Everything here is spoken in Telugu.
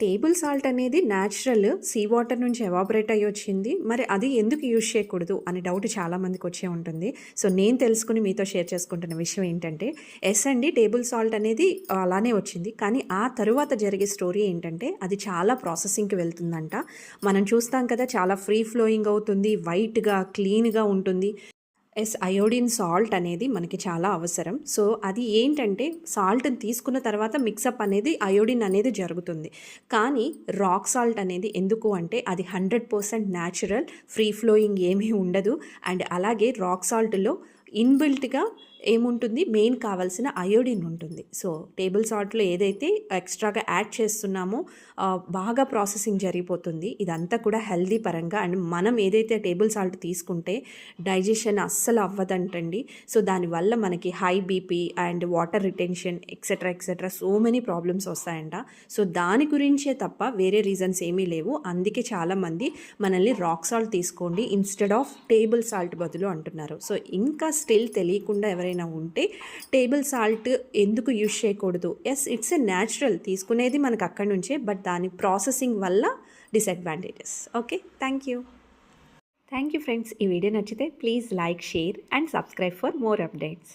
టేబుల్ సాల్ట్ అనేది న్యాచురల్ సీ వాటర్ నుంచి ఎవాబరేట్ అయ్యి వచ్చింది. మరి అది ఎందుకు యూజ్ చేయకూడదు అనే డౌట్ చాలా మందికి వచ్చే ఉంటుంది. సో నేను తెలుసుకుని మీతో షేర్ చేసుకుంటున్న విషయం ఏంటంటే ఎస్ అండి టేబుల్ సాల్ట్ అనేది అలానే వచ్చింది. కానీ ఆ తరువాత జరిగే స్టోరీ ఏంటంటే అది చాలా ప్రాసెసింగ్కి వెళ్తుందంట. మనం చూస్తాం కదా చాలా ఫ్రీ ఫ్లోయింగ్ అవుతుంది వైట్గా క్లీన్గా ఉంటుంది. ఎస్ అయోడిన్ సాల్ట్ అనేది మనకి చాలా అవసరం. సో అది ఏంటంటే సాల్ట్ని తీసుకున్న తర్వాత మిక్సప్ అనేది అయోడిన్ అనేది జరుగుతుంది. కానీ రాక్ సాల్ట్ అనేది ఎందుకు అంటే అది hundred percent natural free flowing ఏమీ ఉండదు. అండ్ అలాగే రాక్ సాల్ట్లో ఇన్బిల్ట్గా ఏముంటుంది? మెయిన్ కావాల్సిన అయోడిన్ ఉంటుంది. సో టేబుల్ సాల్ట్లో ఏదైతే ఎక్స్ట్రాగా యాడ్ చేస్తున్నామో బాగా ప్రాసెసింగ్ జరిగిపోతుంది. ఇదంతా కూడా హెల్దీ పరంగా అండ్ మనం ఏదైతే టేబుల్ సాల్ట్ తీసుకుంటే డైజెషన్ అస్సలు అవ్వదంటండి. సో దానివల్ల మనకి high BP and water retention etcetera etcetera so many problems వస్తాయంట. సో దాని గురించే తప్ప వేరే రీజన్స్ ఏమీ లేవు. అందుకే చాలామంది మనల్ని రాక్ సాల్ట్ తీసుకోండి ఇన్స్టెడ్ ఆఫ్ టేబుల్ సాల్ట్ బదులు అంటున్నారు. సో ఇంకా స్టిల్ తెలియకుండా ఎవరైనా ఉంటే టేబుల్ సాల్ట్ ఎందుకు యూజ్ చేయకూడదు? ఎస్ ఇట్స్ ఎ న్యాచురల్ తీసుకునేది మనకు అక్కడి నుంచే బట్ దాని ప్రాసెసింగ్ వల్ల disadvantages okay thank you thank you friends ఈ వీడియో నచ్చితే please like share and subscribe for more updates